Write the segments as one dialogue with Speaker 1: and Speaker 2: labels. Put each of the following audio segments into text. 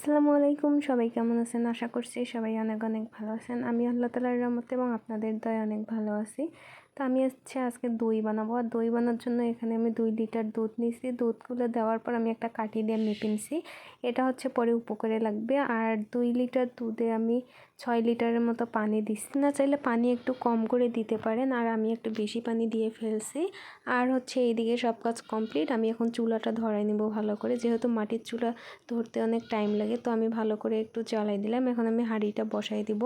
Speaker 1: আসসালামু আলাইকুম সবাই কেমন আছেন? আশা করছি সবাই অনেক অনেক ভালো আছেন। আমি আল্লাহ তালার রহমতে এবং আপনাদের দয় অনেক ভালো আছি। তো আমি হচ্ছে আজকে দই বানাবো। আর দই বানার জন্য এখানে আমি দুই লিটার দুধ নিয়েছি। দুধগুলো দেওয়ার পর আমি একটা কাঠি দিয়ে মেপে নিছি। এটা হচ্ছে পরে উপকারে লাগবে। আর দুই লিটার দুধে আমি ছয় লিটারের মতো পানি দিচ্ছি না চাইলে পানি একটু কম করে দিতে পারেন। আর আমি একটু বেশি পানি দিয়ে ফেলছি। আর হচ্ছে এইদিকে সব কাজ কমপ্লিট। আমি এখন চুলাটা ধরাই নেব ভালো করে। যেহেতু মাটির চুলা ধরতে অনেক টাইম লাগে, তো আমি ভালো করে একটু জ্বালাই দিলাম। এখন আমি হাঁড়িটা বসাই দিব।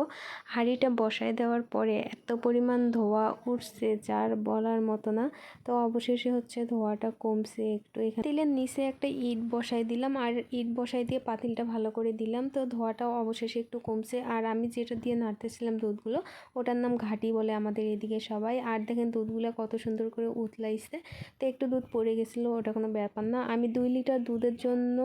Speaker 1: হাঁড়িটা বসাই দেওয়ার পরে এত পরিমাণ ধোয়া উঠছে যার বলার মতো না। তো অবশেষে হচ্ছে ধোয়াটা কমছে একটু এখানে। তেলের নিচে একটা ইট বসাই দিলাম আর ইট বসাই দিয়ে পাতিলটা ভালো করে দিলাম। তো ধোয়াটাও অবশেষে একটু কমছে। আর আমি যেটা দিয়ে নাড়তেছিলাম দুধগুলো, ওটার নাম ঘাটি বলে আমাদের এদিকে সবাই। আর দেখেন দুধগুলো কত সুন্দর করে উতলাইছে। তো একটু দুধ পড়ে গেছিল, ওটা কোনো ব্যাপার না। আমি দুই লিটার দুধের জন্য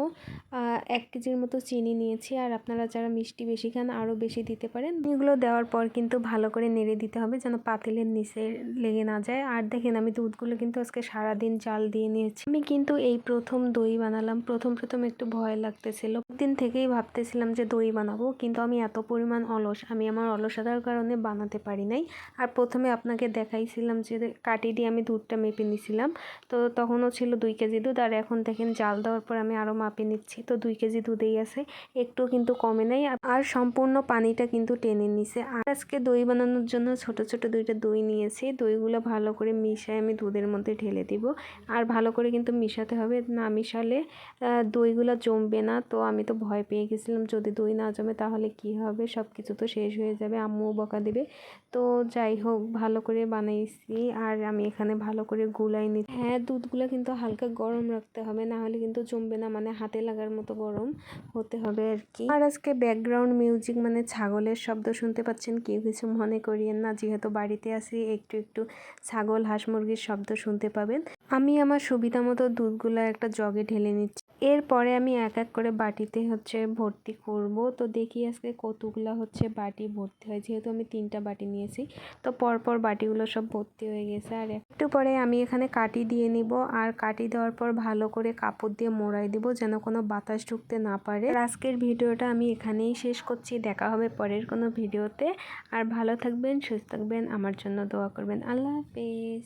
Speaker 1: এক কেজির মতো চিনি নিয়েছি। আর আপনারা যারা মিষ্টি বেশি খান, আরও বেশি দিতে পারেন। এগুলো দেওয়ার পর কিন্তু ভালো করে নেড়ে দিতে হবে যেন পাতিলের নিচে লেগে না যায়। আর দেখেন, আমি দুধগুলো কিন্তু আজকে সারাদিন চাল দিয়ে নিয়েছি। আমি কিন্তু এই প্রথম দই বানালাম। প্রথম প্রথম একটু ভয় লাগতেছিল। দিন থেকেই ভাবতেছিলাম যে দই বানাবো, কিন্তু আমি এত পরিমাণ অলস, আমি আমার অলসতার কারণে বানাতে পারি নাই। আর প্রথমে আপনাকে দেখাইছিলাম যে কাটি দিয়ে আমি দুধটা মেপে নিছিলাম। তো তখনও ছিল দুই কেজি দুধ। আর এখন দেখেন, জাল দেওয়ার পর আমি আরও মাপে নিচ্ছি। তো দুই কেজি দুধেই আছে। একটু কিন্তু কমে নাই। আর সম্পূর্ণ পানিটা কিন্তু টেনে নিছে। আর আজকে দই বানানোর জন্য ছোট ছোট দুইটা দই নিয়েছি। দইগুলো ভালো করে মিশায় আমি দুধের মধ্যে ঢেলে দিব। আর ভালো করে কিন্তু মিশাতে হবে। না মিশালে দইগুলো জমবে না। তো আমি তো ভয় পেয়ে গেছিলাম যদি দই না জমে তাহলে কি হবে? সব কিছু তো শেষ হয়ে যাবে। আম্মুও বকা দেবে। তো যাই হোক, ভালো করে বানাইছি। আর আমি এখানে ভালো করে গুলাই নি হ্যাঁ দুধগুলো কিন্তু হালকা গরম রাখতে হবে। না হলে কিন্তু জমবে না। মানে হাতে লাগার মতো গরম হতে হবে আর কি। আর আজকে ব্যাকগ্রাউন্ড মিউজিক মানে ছাগলের শব্দ শুনতে পাচ্ছেন? কেউ কিছু মনে করিয়েন না। যেহেতু বাড়িতে আছি, একটু একটু ছাগল হাঁস মুরগির শব্দ শুনতে পাবেন। আমি আমার সুবিধা মতো দুধগুলো একটা জগে ঢেলে নিচ্ছি। এরপরে আমি এক এক করে বাটিতে হচ্ছে ভর্তি করব। তো দেখি আজকে কতগুলো হচ্ছে বাটি ভর্তি হয়, যেহেতু আমি তিনটা বাটি নিয়েছি। তো পরপর বাটিগুলো সব ভর্তি হয়ে গেছে। আর একটু পরে আমি এখানে কাটি দিয়ে নিব। আর কাটি দেওয়ার পর ভালো করে কাপড় দিয়ে মোড়াই দিব, যেন কোনো বাতাস ঢুকতে না পারে। আজকের ভিডিওটা আমি এখানেই শেষ করছি। দেখা হবে পরের কোনো ভিডিওতে। আর ভালো থাকবেন, সুস্থ থাকবেন। আমার জন্য দোয়া করবেন। আল্লাহ হাফিজ।